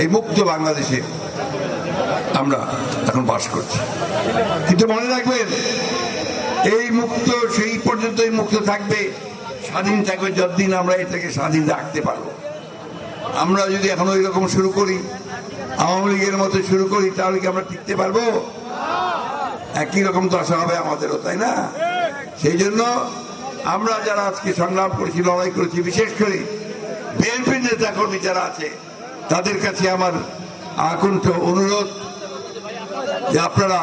এই মুক্ত বাংলাদেশে আমরা এখন বাস করছি। কিন্তু মনে রাখবেন, এই মুক্ত, সেই পর্যন্তই মুক্ত থাকবে, স্বাধীন থাকবে যতদিন আমরা এটাকে স্বাধীন রাখতে পারব। আমরা যদি এখন ওই রকম শুরু করি, আওয়ামী লীগের মতো শুরু করি, তাহলে কি আমরা টিকতে পারব? একই রকম দশা হবে আমাদেরও, তাই না? সেই জন্য আমরা যারা আজকে সংগ্রাম করেছি, লড়াই করেছি, বিশেষ করে বিএনপির নেতা কর্মী যারা আছে তাদের কাছে আমার আকণ্ঠ অনুরোধ যে আপনারা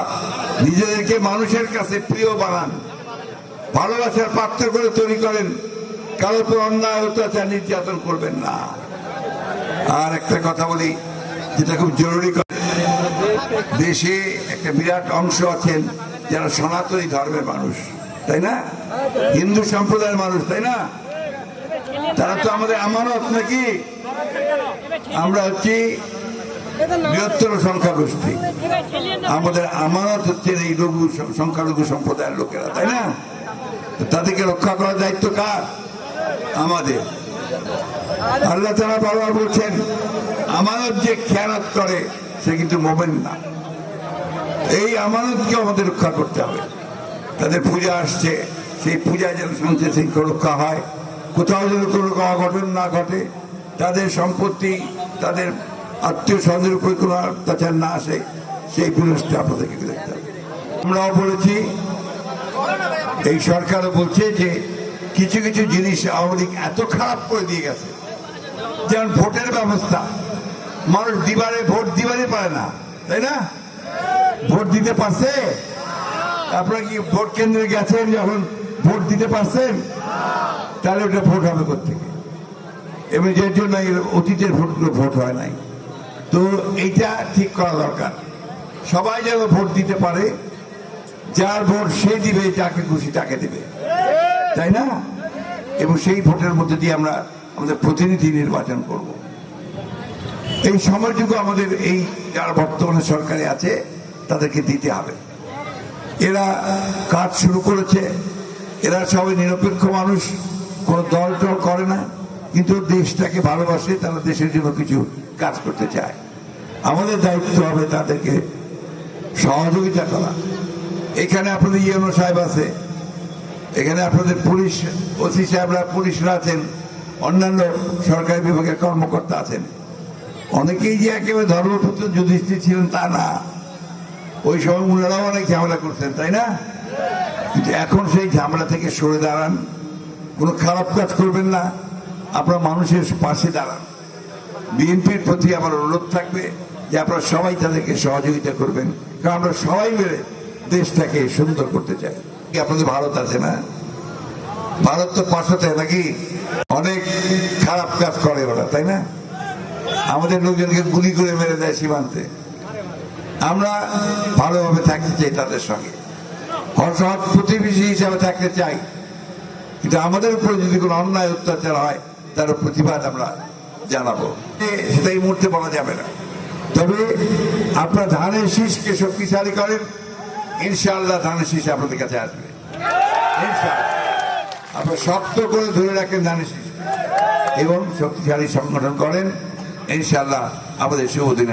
নিজেদেরকে মানুষের কাছে প্রিয় বানান, ভালোবাসার পাত্র করে তৈরি করেন, কারোর উপর অন্যায়, অত্যাচার, নির্যাতন করবেন না। আর একটা কথা বলি, যেটা খুব জরুরি দেশে একটা বিরাট অংশ আছেন যারা সনাতনী ধর্মের মানুষ, তাই না? হিন্দু সম্প্রদায়ের মানুষ, তাই না? তারা তো আমাদের আমানত নাকি? আমরা হচ্ছি বৃহত্তর সংখ্যাগোষ্ঠী। আমাদের আমানত হচ্ছে এই লঘু সংখ্যালঘু সম্প্রদায়ের লোকেরা, তাই না? তাদেরকে রক্ষা করার দায়িত্ব কার? আমাদের। আল্লাহ তারা বারবার বলছেন, আমানত যে খেয়ানত করে, সে কিন্তু মোমেন না। এই আমানতকে আমাদের রক্ষা করতে হবে। তাদের পূজা আসছে, সেই পূজা যেন শৃঙ্খলা রক্ষা হয়। কোথাও যেন কোনো অঘটন না ঘটে তাদের সম্পত্তি, তাদের আত্মীয় স্বজনের উপরে কোনো অত্যাচার না আসে, সেই পুরুষটা আপনাদেরকে দেখতে হবে। আমরাও বলেছি, এই সরকারও বলছে যে কিছু কিছু জিনিস আওয়ামী লীগ এত খারাপ করে দিয়ে গেছে। যেমন ভোটের ব্যবস্থা, মানুষ দিবারে ভোট দিবারে পারে না, তাই না? ভোট দিতে পারছে? আপনারা কি ভোট কেন্দ্রে গেছেন যখন ভোট দিতে পারছেন? তাহলে ওটা ভোট হবে কোথেকে এবং যের জন্য অতীতের ভোটগুলো ভোট হয় নাই। তো এইটা ঠিক করা দরকার। সবাই যেন ভোট দিতে পারে, যার ভোট সে দিবে, যাকে খুশি তাকে দিবে। তাই না? এবং সেই ভোটের মধ্যে দিয়ে আমরা আমাদের প্রতিনিধি নির্বাচন করব। এই সময়টুকু আমাদের এই যারা বর্তমানে সরকারে আছে, তাদেরকে দিতে হবে। এরা কাজ শুরু করেছে। এরা সবাই নিরপেক্ষ মানুষ, কোনো দল টল করে না। কিন্তু দেশটাকে ভালোবাসে, তারা দেশের জন্য কিছু কাজ করতে চায়। আমাদের দায়িত্ব হবে তাদেরকে সহযোগিতা করা। এখানে আপনাদের ইয়েনো সাহেব আছে, এখানে আপনাদের পুলিশ ওসি সাহেবরা পুলিশরা আছেন, অন্যান্য সরকারি বিভাগের কর্মকর্তা আছেন। অনেকেই যে একেবারে ধর্মপুত্র যুধিষ্ঠির ছিলেন তা না। ওই সময় ওনারাও অনেক ঝামেলা করতেন তাই না? কিন্তু এখন সেই ঝামেলা থেকে সরে দাঁড়ান। কোনো খারাপ কাজ করবেন না। আপনারা মানুষের পাশে দাঁড়ান। বিএনপির প্রতি আমার অনুরোধ থাকবে যে আপনারা সবাই তাদেরকে সহযোগিতা করবেন। কারণ আমরা সবাই মিলে দেশটাকে সুন্দর করতে চাই। আপনাদের ভারত আছে না? ভারত তো পাশাতে নাকি অনেক খারাপ কাজ করে ওরা, তাই না? আমাদের লোকজনকে গুলি করে মেরে দেয় সীমান্তে। আমরা ভালোভাবে থাকতে চাই তাদের সঙ্গে। সৎ প্রতিবেশী হিসাবে থাকতে চাই। কিন্তু আমাদের উপরে যদি কোনো অন্যায় অত্যাচার হয় তার প্রতিবাদ আমরা জানাব। সেটা এই মুহূর্তে বলা যাবে না। তবে আপনার ধানের শীষকে শক্তিশালী করেন, ইনশাআল্লাহ ধানের শীষ আপনাদের কাছে আসবে। আপনার শক্ত করে ধরে রাখেন ধানের শীষ। এবং শক্তিশালী সংগঠন করেন, ইনশাআল্লাহ আমাদের শুভ দিনে